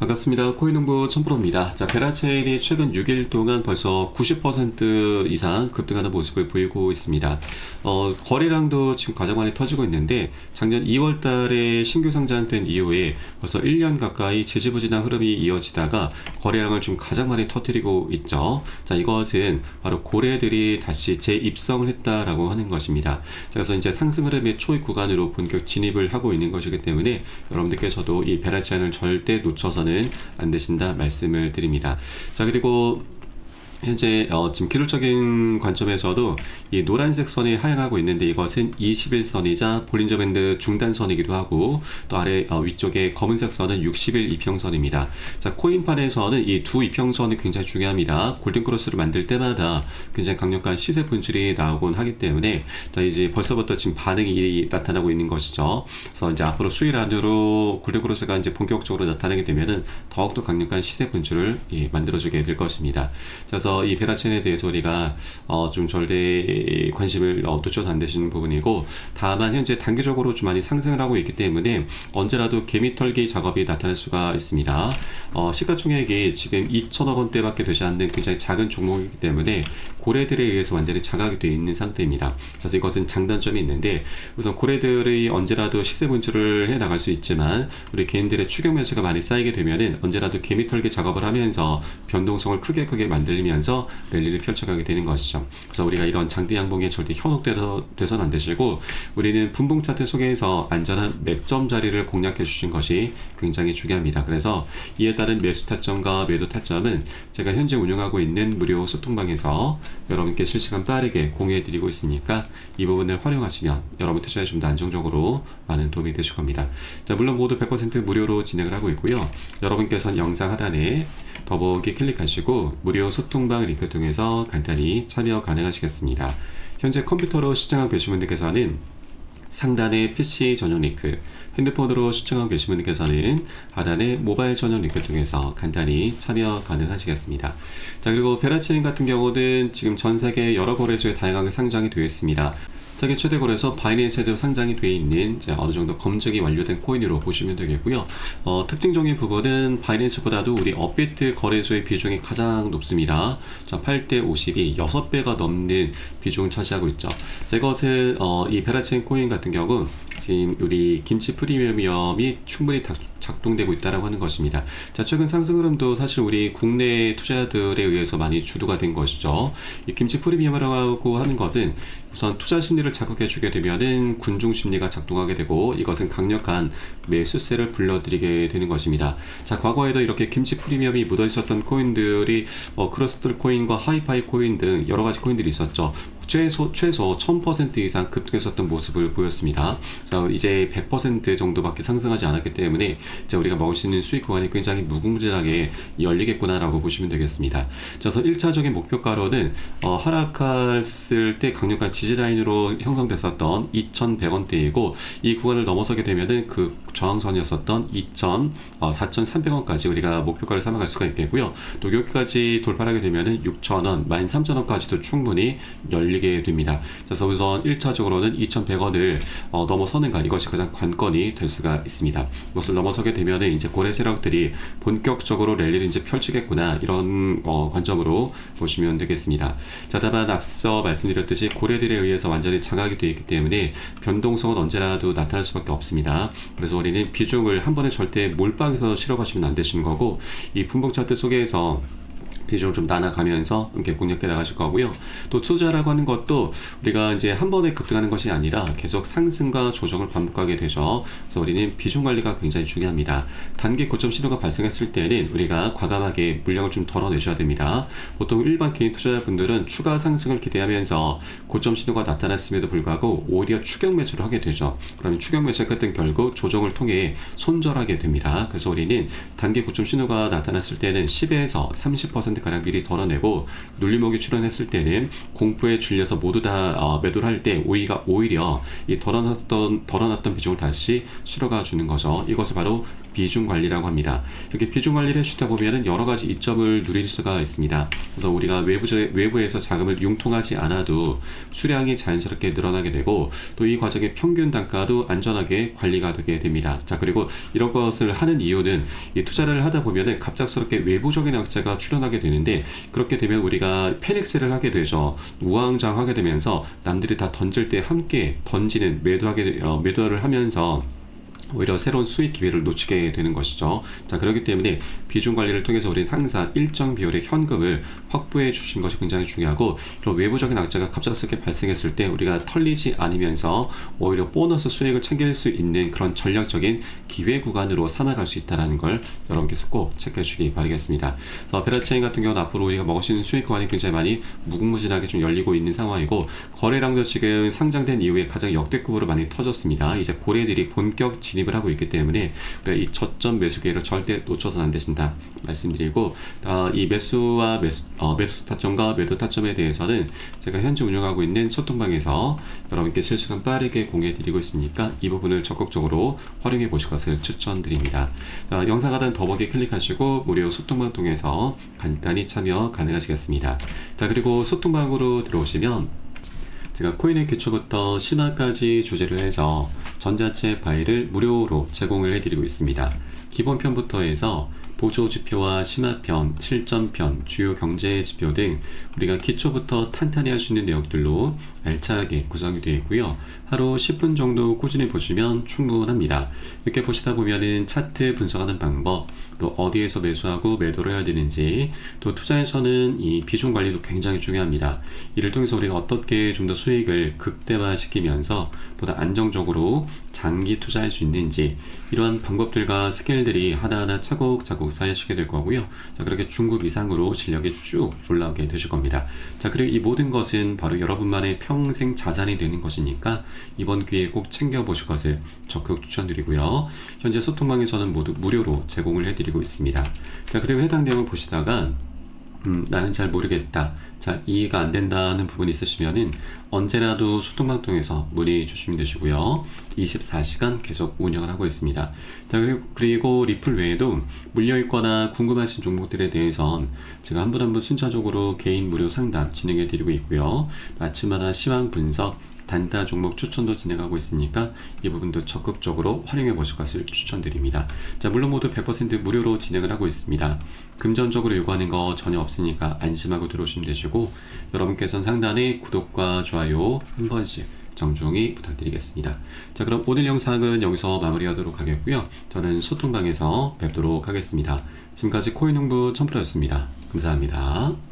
반갑습니다. 코인농부 천프로입니다. 자, 베라체인이 최근 6일 동안 벌써 90% 이상 급등하는 모습을 보이고 있습니다. 어, 거래량도 지금 가장 많이 터지고 있는데 작년 2월 달에 신규 상장된 이후에 벌써 1년 가까이 지지부진한 흐름이 이어지다가 거래량을 좀 가장 많이 터뜨리고 있죠. 자, 이것은 바로 고래들이 다시 재입성을 했다라고 하는 것입니다. 자, 그래서 이제 상승 흐름의 초입 구간으로 본격 진입을 하고 있는 것이기 때문에 여러분들께서도 이 베라체인을 절대 놓쳐서는 안 되신다 말씀을 드립니다. 자, 그리고 현재 어, 지금 기술적인 관점에서도 이 노란색 선이 하향하고 있는데 이것은 21선이자 볼린저 밴드 중단선이기도 하고 또 아래 어, 위쪽에 검은색 선은 60일 이평선입니다. 자 코인판에서는 이 두 이평선이 굉장히 중요합니다. 골든 크로스를 만들 때마다 굉장히 강력한 시세 분출이 나오곤 하기 때문에 자 이제 벌써부터 지금 반응이 나타나고 있는 것이죠. 그래서 이제 앞으로 수일 안으로 골든 크로스가 이제 본격적으로 나타나게 되면은 더욱더 강력한 시세 분출을 예, 만들어주게 될 것입니다. 그래서 그래서 이 베라첸에 대해서 우리가 어, 좀 절대 관심을 어, 놓쳐도 안 되시는 부분이고 다만 현재 단기적으로 좀 많이 상승을 하고 있기 때문에 언제라도 개미털기 작업이 나타날 수가 있습니다. 어, 시가총액이 지금 2천억 원대밖에 되지 않는 굉장히 작은 종목이기 때문에 고래들에 의해서 완전히 자각이 되어 있는 상태입니다. 그래서 이것은 장단점이 있는데 우선 고래들이 언제라도 시세 분출을 해 나갈 수 있지만 우리 개인들의 추격 매수가 많이 쌓이게 되면은 언제라도 개미털기 작업을 하면서 변동성을 크게 크게 만들면 하면서 랠리를 펼쳐가게 되는 것이죠. 그래서 우리가 이런 장대 양봉에 절대 현혹돼서는 안 되시고 우리는 분봉 차트 속에서 안전한 맥점 자리를 공략해 주신 것이 굉장히 중요합니다. 그래서 이에 따른 매수 타점과 매도 타점은 제가 현재 운영하고 있는 무료 소통방에서 여러분께 실시간 빠르게 공유해 드리고 있으니까 이 부분을 활용하시면 여러분 투자에 좀 더 안정적으로 많은 도움이 되실 겁니다. 자, 물론 모두 100% 무료로 진행을 하고 있고요. 여러분께서는 영상 하단에 더보기 클릭하시고 무료 소통 방 링크 통해서 간단히 참여 가능하시겠습니다. 현재 컴퓨터로 시청하고 계신 분들께서는 상단의 PC 전용 링크, 핸드폰으로 시청하고 계신 분들께서는 하단의 모바일 전용 링크 통해서 간단히 참여 가능하시겠습니다. 자, 그리고 베라치인 같은 경우는 지금 전 세계 여러 거래소에 다양하게 상장이 되어 있습니다. 세계 최대 거래소 바이낸스에도 상장이 되어 있는 어느 정도 검증이 완료된 코인으로 보시면 되겠고요. 어, 특징적인 부분은 바이낸스보다도 우리 업비트 거래소의 비중이 가장 높습니다. 자, 8대 50이 6배가 넘는 비중을 차지하고 있죠. 자, 이것은 어, 이 베라체인 코인 같은 경우 지금 우리 김치 프리미엄이 충분히 작동되고 있다라고 하는 것입니다. 자, 최근 상승 흐름도 사실 우리 국내 투자들에 의해서 많이 주도가 된 것이죠. 이 김치 프리미엄이라고 하는 것은 우선 투자 심리를 자극해 주게 되면은 군중 심리가 작동하게 되고 이것은 강력한 매수세를 불러들이게 되는 것입니다. 자, 과거에도 이렇게 김치 프리미엄이 묻어 있었던 코인들이 어, 크로스틀 코인과 하이파이 코인 등 여러 가지 코인들이 있었죠. 최소 최소 1000% 이상 급등했었던 모습을 보였습니다. 자, 이제 100% 정도밖에 상승하지 않았기 때문에 자, 우리가 먹을 수 있는 수익 구간이 굉장히 무궁무진하게 열리겠구나라고 보시면 되겠습니다. 그래서 1차적인 목표가로는 어, 하락했을 때 강력한 지지 라인으로 형성됐었던 2,100원대이고 이 구간을 넘어서게 되면은 그 저항선이었었던 2천 어, 4,300원까지 우리가 목표가를 삼아갈 수가 있겠고요. 또 여기까지 돌파하게 되면은 6,000원, 13,000원까지도 충분히 열리 게 됩니다. 그래서 우선 1차적으로는 2,100원을 어, 넘어서는가 이것이 가장 관건이 될 수가 있습니다. 이것을 넘어서게 되면은 이제 고래 세력들이 본격적으로 랠리를 이제 펼치겠구나 이런 어, 관점으로 보시면 되겠습니다. 자, 다만 앞서 말씀드렸듯이 고래들에 의해서 완전히 장악이 되어 있기 때문에 변동성은 언제라도 나타날 수밖에 없습니다. 그래서 우리 우리는 비중을 한 번에 절대 몰빵해서 실어가시면 안 되시는 거고 이 분봉 차트 속에서 비중을 좀 나눠가면서 이렇게 공략해 나가실 거고요. 또 투자라고 하는 것도 우리가 이제 한 번에 급등하는 것이 아니라 계속 상승과 조정을 반복하게 되죠. 그래서 우리는 비중 관리가 굉장히 중요합니다. 단기 고점 신호가 발생했을 때는 우리가 과감하게 물량을 좀 덜어내셔야 됩니다. 보통 일반 개인 투자자분들은 추가 상승을 기대하면서 고점 신호가 나타났음에도 불구하고 오히려 추격 매수를 하게 되죠. 그러면 추격 매수가 끝은 결국 조정을 통해 손절하게 됩니다. 그래서 우리는 단기 고점 신호가 나타났을 때는 10에서 30% 10%가량 미리 덜어내고 눌림목이 출현했을 때는 공포에 줄려서 모두 다 어, 매도를 할 때 오히려, 오히려 이 덜어놨던, 덜어놨던 비중을 다시 실어가 주는 거죠. 이것을 바로 비중 관리라고 합니다. 이렇게 비중 관리를 해주다 보면은 여러 가지 이점을 누릴 수가 있습니다. 그래서 우리가 외부 외부에서 자금을 융통하지 않아도 수량이 자연스럽게 늘어나게 되고 또 이 과정의 평균 단가도 안전하게 관리가 되게 됩니다. 자 그리고 이런 것을 하는 이유는 이 투자를 하다 보면은 갑작스럽게 외부적인 악재가 출현하게 되는데 그렇게 되면 우리가 패닉스를 하게 되죠. 우왕좌왕하게 되면서 남들이 다 던질 때 함께 던지는 매도하게 되- 어, 매도를 하면서 오히려 새로운 수익 기회를 놓치게 되는 것이죠. 자, 그렇기 때문에 비중 관리를 통해서 우리는 항상 일정 비율의 현금을 확보해 주신 것이 굉장히 중요하고, 이런 외부적인 악재가 갑작스럽게 발생했을 때 우리가 털리지 않으면서 오히려 보너스 수익을 챙길 수 있는 그런 전략적인 기회 구간으로 삼아갈 수 있다는 걸 여러분께서 꼭 체크해 주시기 바라겠습니다. 그래서 베라체인 같은 경우는 앞으로 우리가 먹을 수 있는 수익 구간이 굉장히 많이 무궁무진하게 좀 열리고 있는 상황이고, 거래량도 지금 상장된 이후에 가장 역대급으로 많이 터졌습니다. 이제 고래들이 본격 진 입을 하고 있기 때문에 이 저점 매수 기회를 절대 놓쳐서는 안 되신다 말씀드리고 어, 이 매수와 매수, 어, 매수 타점과 매도 타점에 대해서는 제가 현재 운영하고 있는 소통방에서 여러분께 실시간 빠르게 공유해 드리고 있으니까 이 부분을 적극적으로 활용해 보실 것을 추천드립니다. 자, 영상 하단 더보기 클릭하시고 무료 소통방 통해서 간단히 참여 가능하시겠습니다. 자 그리고 소통방으로 들어오시면 제가 코인의 기초부터 심화까지 주제로 해서 전자책 파일을 무료로 제공을 해드리고 있습니다. 기본편부터 해서 보조 지표와 심화편, 실전편, 주요 경제 지표 등 우리가 기초부터 탄탄히 할 수 있는 내용들로 알차게 구성이 되어 있고요. 하루 10분 정도 꾸준히 보시면 충분합니다. 이렇게 보시다 보면은 차트 분석하는 방법, 또 어디에서 매수하고 매도를 해야 되는지, 또 투자에서는 이 비중 관리도 굉장히 중요합니다. 이를 통해서 우리가 어떻게 좀 더 수익을 극대화시키면서 보다 안정적으로 장기 투자할 수 있는지 이러한 방법들과 스킬들이 하나하나 차곡차곡 쌓여지게 될 거고요. 자, 그렇게 중급 이상으로 실력이 쭉 올라오게 되실 겁니다. 자, 그리고 이 모든 것은 바로 여러분만의 평생 자산이 되는 것이니까 이번 기회에 꼭 챙겨보실 것을 적극 추천드리고요. 현재 소통방에서는 모두 무료로 제공을 해드리고 있습니다. 자, 그리고 해당 내용을 보시다가 음, 나는 잘 모르겠다. 자, 이해가 안 된다는 부분이 있으시면은 언제라도 소통방 통해서 문의 주시면 되시고요. 24시간 계속 운영을 하고 있습니다. 자, 그리고, 그리고 리플 외에도 물려있거나 궁금하신 종목들에 대해선 제가 한 분 한 분 순차적으로 개인 무료 상담 진행해 드리고 있고요. 아침마다 시황 분석, 단타 종목 추천도 진행하고 있으니까 이 부분도 적극적으로 활용해 보실 것을 추천드립니다. 자, 물론 모두 100% 무료로 진행을 하고 있습니다. 금전적으로 요구하는 거 전혀 없으니까 안심하고 들어오시면 되시고 여러분께서는 상단에 구독과 좋아요 한 번씩 정중히 부탁드리겠습니다. 자, 그럼 오늘 영상은 여기서 마무리하도록 하겠고요. 저는 소통방에서 뵙도록 하겠습니다. 지금까지 코인 홍보 첨프로였습니다. 감사합니다.